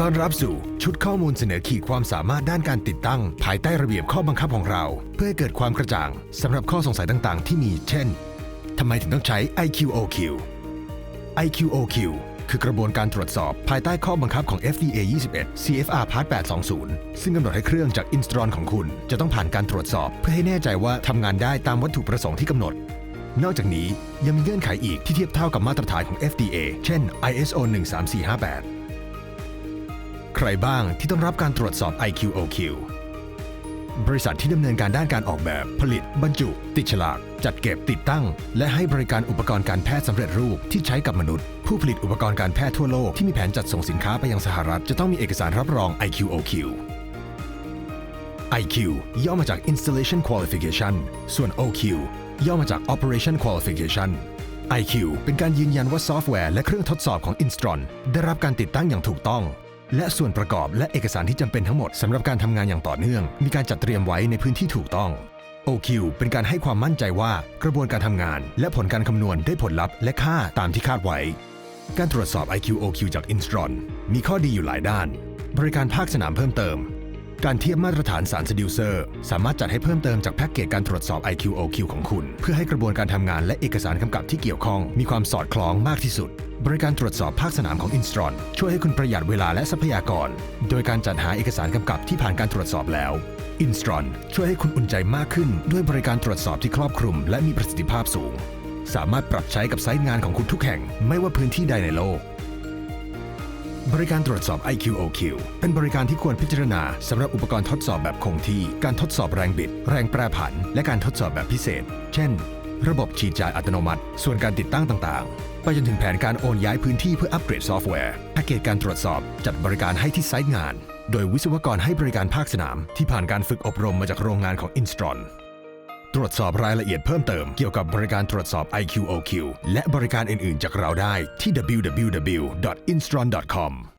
ต้อนรับสู่ชุดข้อมูลเสนอขีดความสามารถด้านการติดตั้ง ภายใต้ระเบียบข้อบังคับของเรา เพื่อให้เกิดความกระจ่างสำหรับข้อสงสัยต่างๆ ที่มี เช่นทำไมถึงต้องใช้ IQOQ IQOQ คือกระบวนการตรวจสอบภายใต้ข้อบังคับของ FDA 21 CFR Part 820 ซึ่งกำหนดให้เครื่องจาก Instron ของคุณ จะต้องผ่านการตรวจสอบเพื่อให้แน่ใจว่าทำงานได้ตามวัตถุประสงค์ที่กำหนด นอกจากนี้ยังมีเงื่อนไขอีกที่เทียบเท่ากับมาตรฐานของ FDA เช่น ISO 13458 ใครบ้างที่ต้องรับการตรวจสอบ IQOQ บริษัทที่ดำเนินการด้านการออกแบบ ผลิต บรรจุ ติดฉลาก จัดเก็บติดตั้ง และให้บริการอุปกรณ์การแพทย์สำเร็จรูปที่ใช้กับมนุษย์ ผู้ผลิตอุปกรณ์การแพทย์ทั่วโลกที่มีแผนจัดส่งสินค้าไปยังสหรัฐ จะต้องมีเอกสารรับรอง IQOQ IQ ย่อมาจาก Installation Qualification ส่วน OQ ย่อมาจาก Operation Qualification IQ เป็นการยืนยันว่าซอฟต์แวร์และเครื่องทดสอบของ Instron ได้รับการติดตั้งอย่างถูกต้อง และส่วนประกอบและเอกสารที่จำเป็นทั้งหมดสำหรับการทำงานอย่างต่อเนื่อง มีการจัดเตรียมไว้ในพื้นที่ถูกต้อง OQ เป็นการให้ความมั่นใจว่ากระบวนการทำงาน และผลการคำนวณได้ผลลัพธ์และค่าตามที่คาดไว้ การตรวจสอบ IQ OQ จาก Instron มีข้อดีอยู่หลายด้าน บริการภาคสนามเพิ่มเติม การเทียบมาตรฐานสารสดิวเซอร์ สามารถจัดให้เพิ่มเติมจากแพ็กเกจการตรวจสอบ IQ OQ ของคุณ เพื่อให้กระบวนการทำงานและเอกสารกำกับที่เกี่ยวข้อง มีความสอดคล้องมากที่สุด บริการตรวจสอบภาคสนามของ Instron ช่วยให้คุณประหยัดเวลาและทรัพยากร โดยการจัดหาเอกสารกำกับที่ผ่านการตรวจสอบแล้ว Instron ช่วยให้คุณอุ่นใจมากขึ้น ด้วยบริการตรวจสอบที่ครอบคลุม และมีประสิทธิภาพสูง สามารถปรับใช้กับไซต์งานของคุณทุกแห่ง ไม่ว่าพื้นที่ใดในโลก บริการตรวจสอบ IQOQ เป็นบริการที่ควรพิจารณาสำหรับอุปกรณ์ทดสอบแบบคงที่ การทดสอบแรงบิด แรงแปรผัน และการทดสอบแบบพิเศษ เช่น ระบบฉีดจ่ายอัตโนมัติ ส่วนการติดตั้งต่างๆ ไปจนถึงแผนการโอนย้ายพื้นที่เพื่ออัปเกรดซอฟต์แวร์แพ็กเกจการตรวจสอบจัดบริการให้ที่ไซต์งาน โดยวิศวกรให้บริการภาคสนาม ที่ผ่านการฝึกอบรมมาจากโรงงานของ Instron ตรวจสอบรายละเอียดเพิ่มเติมเกี่ยวกับบริการตรวจสอบ IQOQ และบริการอื่น ๆ จากเราได้ที่ www.instron.com